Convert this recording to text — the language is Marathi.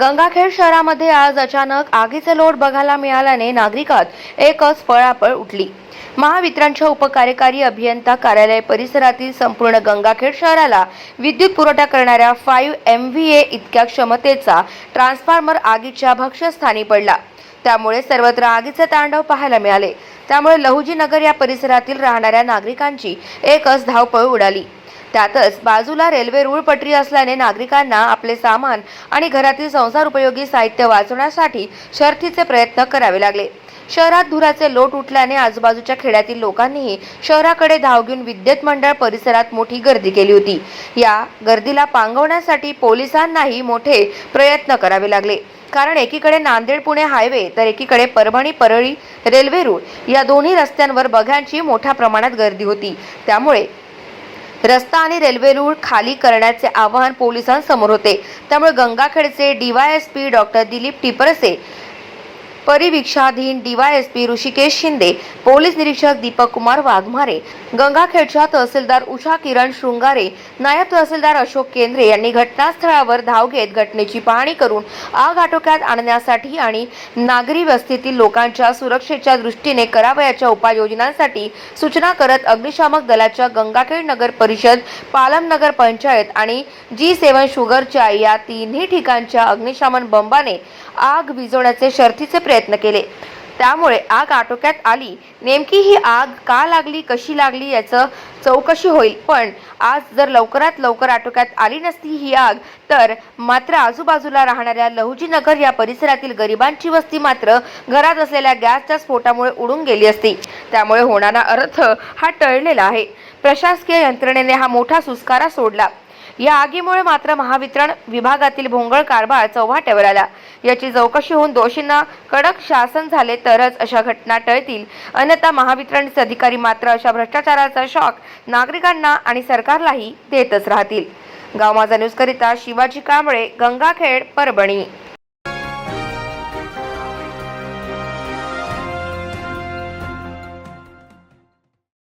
गंगाखेड शहरामध्ये आज अचानक आगीचे लोट बघायला मिळाल्याने नागरिकात एकच पळापळ उठली. महावितरणच्या उपकार्यकारी अभियंता कार्यालय परिसरातील संपूर्ण गंगाखेड शहराला विद्युत पुरवठा करणाऱ्या फाईव्ह एम व्ही ए इतक्या क्षमतेचा ट्रान्सफॉर्मर आगीच्या भक्ष्यस्थानी पडला. त्यामुळे सर्वत्र आगीचे तांडव पाहायला मिळाले. त्यामुळे लहुजी नगर या परिसरातील राहणाऱ्या नागरिकांची एकच धावपळ उडाली. त्यातच बाजूला रेल्वे रूळ पटरी असल्याने नागरिकांना आपले सामान आणि घरातील संसार उपयोगी साहित्य वाचवण्यासाठी शर्थीचे प्रयत्न करावे लागले. शहरात धुराचे लोट उठल्याने आजूबाजूच्या खेड्यातील लोकांनीही शहराकडे धाव घेऊन विद्युत मंडळ परिसरात मोठी गर्दी केली होती. या गर्दीला पांगवण्यासाठी पोलिसांनाही मोठे प्रयत्न करावे लागले. कारण एकीकडे नांदेड पुणे हायवे तर एकीकडे परभणी परळी रेल्वे रूळ या दोन्ही रस्त्यांवर बघ्यांची मोठ्या प्रमाणात गर्दी होती. त्यामुळे रस्ता आणि रेल्वे रूळ खाली करण्याचे आवाहन पोलिसांसमोर होते. त्यामुळे गंगाखेडचे डीवायएसपी डॉक्टर दिलीप टिपरसे परिवीक्षाधीन डीवायएसपी ऋषिकेश शिंदे पोलीस निरीक्षक दीपक कुमार वाघमारे गंगाखेडच्या तहसीलदार उषा किरण शृंगारे नायब तहसीलदार अशोक केंद्रे यांनी घटनास्थळावर धाव घेत घटनेची पाहणी करून आग आटोक्यात आणण्यासाठी आणि नागरी वस्तीतील लोकांच्या सुरक्षेच्या दृष्टीने करावयाच्या उपाययोजनांसाठी सूचना करत अग्निशामक दलाच्या गंगाखेड नगर परिषद पालम नगर पंचायत आणि जी सेवन शुगरच्या या तिन्ही ठिकाणच्या अग्निशमन बंबाने आग विझवण्याचे शर्थीचे प्रयत्न प्रयत्न केले. त्यामुळे आग आटोक्यात आली. नेमकी ही आग का लागली कशी लागली याचं चौकशी होईल. पण आज जर लवकरात लवकर आटोक्यात आली नसती ही आग तर मात्र आजूबाजूला राहणाऱ्या लहुजी नगर या परिसरातील गरिबांची वस्ती मात्र घरात असलेल्या गॅसच्या स्फोटामुळे उडून गेली असती. त्यामुळे होणारा अर्थ हा टळलेला आहे. प्रशासकीय यंत्रणेने हा मोठा सुस्कारा सोडला. या आगीमुळे मात्र महावितरण विभागातील भोंगळ कारभार चव्हाट्यावर आला. याची चौकशी होऊन दोषींना कडक शासन झाले तरच अशा घटना टळतील. अन्यथा महावितरणचे अधिकारी मात्र अशा भ्रष्टाचाराचा शॉक नागरिकांना आणि सरकारलाही देतच राहतील. गाव माझा न्यूज करिता शिवाजी कांबळे गंगाखेड परभणी.